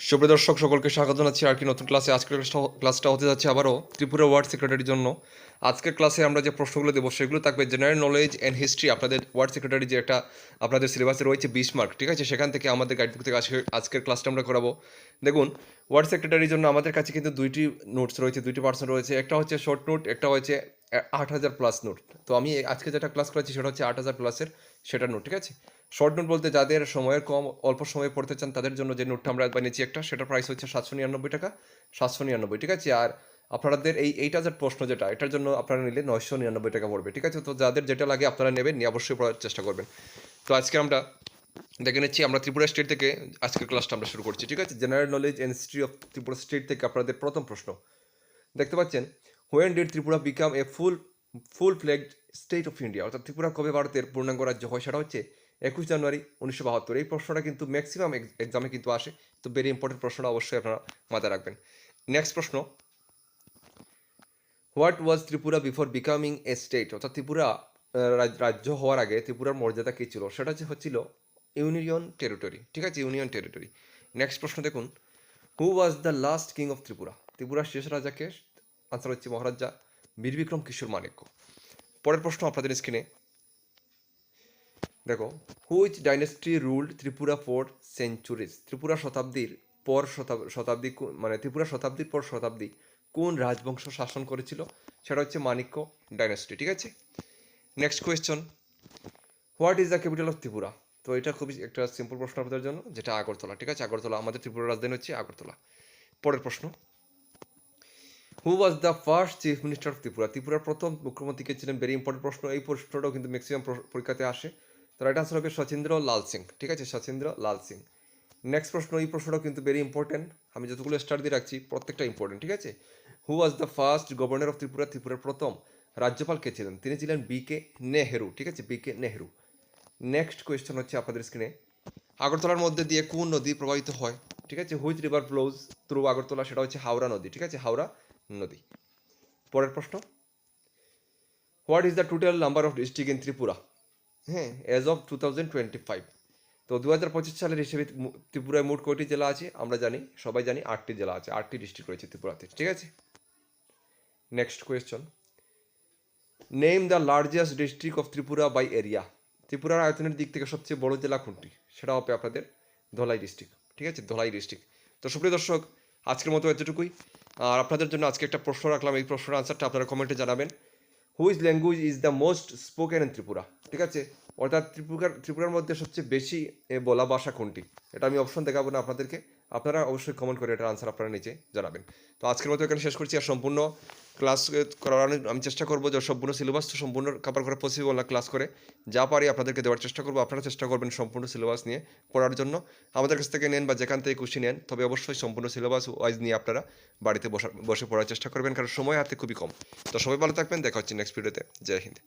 সুপ্রিয় দর্শক, সকলকে স্বাগত জানাচ্ছি আর কি নতুন ক্লাসে। আজকের ক্লাসটা- হতে যাচ্ছে আবারও ত্রিপুরা ওয়ার্ড সেক্রেটারির জন্য। আজকের ক্লাসে আমরা যে প্রশ্নগুলো দেবো, সেগুলো থাকবে জেনারেল নলেজ অ্যান্ড হিস্ট্রি, আপনাদের ওয়ার্ড সেক্রেটারি যে একটা আপনাদের সিলেবাসে রয়েছে বিশ মার্ক, ঠিক আছে? সেখান থেকে আমাদের গাইডবুক থেকে আজকে আজকের ক্লাসটা আমরা করাবো। দেখুন, ওয়ার্ড সেক্রেটারির জন্য আমাদের কাছে কিন্তু দুইটি নোটস রয়েছে, দুইটি পার্সন রয়েছে। একটা হচ্ছে শর্ট নোট একটা হচ্ছে আট হাজার প্লাস নোট তো আমি আজকে যেটা ক্লাস করেছি সেটা হচ্ছে আট হাজার প্লাসের সেটা নোট ঠিক আছে? শর্ট নোট বলতে যাদের সময়ের কম, অল্প সময়ে পড়তে চান, তাদের জন্য যে নোটটা আমরা বানিয়েছি একটা, সেটার প্রাইস হচ্ছে সাতশো নিরানব্বই টাকা। সাতশো নিরানব্বই, ঠিক আছে? আর আপনাদের এই, এইট হাজার প্রশ্ন যেটা, এটার জন্য আপনারা নিলে নয়শো নিরানব্বই টাকা পড়বে, ঠিক আছে? তো যাদের যেটা লাগে আপনারা নেবেন, নিয়ে অবশ্যই পড়ার চেষ্টা করবেন। তো আজকে আমরা দেখে নিচ্ছি, আমরা ত্রিপুরা স্টেট থেকে আজকের ক্লাসটা আমরা শুরু করছি, ঠিক আছে? General knowledge and of Tripura state থেকে আপনাদের প্রথম প্রশ্ন। দেখতে পাচ্ছেন? When did Tripura become a full full flagged state of India অর্থাৎ ত্রিপুরা কবে ভারতের পূর্ণাঙ্গ রাজ্য হয় সেটা হচ্ছে একুশ জানুয়ারি উনিশশো বাহাত্তর। এই প্রশ্নটা কিন্তু ম্যাক্সিমাম এক্সামে কিন্তু আসে, তো ভেরি ইম্পর্টেন্ট প্রশ্নটা অবশ্যই আপনারা মাথায় রাখবেন। নেক্সট প্রশ্ন what was Tripura before becoming a state অর্থাৎ ত্রিপুরা রাজ- রাজ্য হওয়ার আগে ত্রিপুরার মর্যাদা কী ছিল? সেটা হচ্ছে হচ্ছিল ইউনিয়ন টেরিটরি ঠিক আছে? ইউনিয়ন টেরিটরি নেক্সট প্রশ্ন দেখুন who was the last king of Tripura? ত্রিপুরার শেষ রাজাকে আনসার হচ্ছে মহারাজা। বীর বিক্রম কিশোর মানিক্য পরের প্রশ্ন আপনাদের স্ক্রিনে। দেখো which dynasty ruled Tripura four centuries Tripura শতাব্দীর পর শতাব্দী মানে ত্রিপুরা শতাব্দীর পর শতাব্দী কোন রাজবংশ শাসন করেছিল? সেটা হচ্ছে মানিক্য ডাইনেস্টি ঠিক আছে? Next question what is the capital of Tripura তো এটা খুবই একটা সিম্পল প্রশ্ন আপনাদের জন্য, যেটা আগরতলা, ঠিক আছে? আগরতলা, আমাদের ত্রিপুরা রাজধানী হচ্ছে আগরতলা। পরের প্রশ্ন. Who was the first chief minister of Tripura ত্রিপুরার প্রথম মুখ্যমন্ত্রী কে ছিলেন ভেরি ইম্পর্টেন্ট প্রশ্ন। এই প্রশ্নটাও কিন্তু ম্যাক্সিমাম পরীক্ষাতে আসে। তো এটা আসলে হবে সচিন্দ্র লাল সিং। ঠিক আছে? সচিন্দ্র লাল সিং। নেক্সট প্রশ্ন, এই প্রশ্নটাও কিন্তু ভেরি ইম্পর্টেন্ট আমি যতগুলো স্টার দিয়ে রাখছি, প্রত্যেকটা ইম্পর্টেন্ট ঠিক আছে? Who was the first governor of Tripura ত্রিপুরার প্রথম রাজ্যপাল কে ছিলেন? তিনি ছিলেন বি কে নেহেরু ঠিক আছে? B K Nehru next question হচ্ছে আপনাদের স্ক্রিনে আগরতলার মধ্যে দিয়ে কোন নদী প্রবাহিত হয়? ঠিক আছে? Which river flows through Agartala? সেটা হচ্ছে হাওড়া নদী, ঠিক আছে? হাওড়া নদী। পরের প্রশ্ন what is the total number of district in Tripura? হ্যাঁ as of two thousand twenty five তো দু হাজার পঁচিশ সালের হিসেবে ত্রিপুরায় মোট কয়টি জেলা আছে? আমরা জানি, সবাই জানি আটটি জেলা আছে, আটটি ডিস্ট্রিক্ট রয়েছে ত্রিপুরাতে। ঠিক আছে? Next question name the largest district of Tripura by area ত্রিপুরার আয়তনের দিক থেকে সবচেয়ে বড় জেলা কোনটি? সেটা হবে আপনাদের ধলাই ডিস্ট্রিক্ট ঠিক আছে? ধলাই ডিস্ট্রিক্ট তো সুপ্রিয় দর্শক, আজকের মতো এতটুকুই। আর আপনাদের জন্য আজকে একটা প্রশ্ন রাখলাম। এই প্রশ্নের আনসারটা আপনারা কমেন্টে জানাবেন। Which language is the most spoken in Tripura? ঠিক আছে? অর্থাৎ ত্রিপুরার ত্রিপুরার মধ্যে সবচেয়ে বেশি বলা ভাষা কোনটি? এটা আমি অপশন দেখাবো না আপনাদেরকে। আপনারা অবশ্যই কমেন্ট করে এটার আনসার আপনারা নিচে জানাবেন। তো আজকের মতো এখানে শেষ করছি। আর সম্পূর্ণ ক্লাস করানোর আমি চেষ্টা করব যে সম্পূর্ণ সিলেবাস তো সম্পূর্ণ কাভার করা পসিবল না ক্লাস করে। যা পারি আপনাদেরকে দেওয়ার চেষ্টা করব। আপনারা চেষ্টা করবেন সম্পূর্ণ সিলেবাস নিয়ে পড়ার জন্য। আমাদের কাছ থেকে নেন বা যেখান থেকে খুশি নেন, তবে অবশ্যই সম্পূর্ণ সিলেবাস ওয়াইজ নিয়ে আপনারা বাড়িতে বসা বসে পড়ার চেষ্টা করবেন। কারণ সময় হাতে খুবই কম। তো সবাই ভালো থাকবেন। দেখা হচ্ছে নেক্সট ভিডিওতে জয় হিন্দ।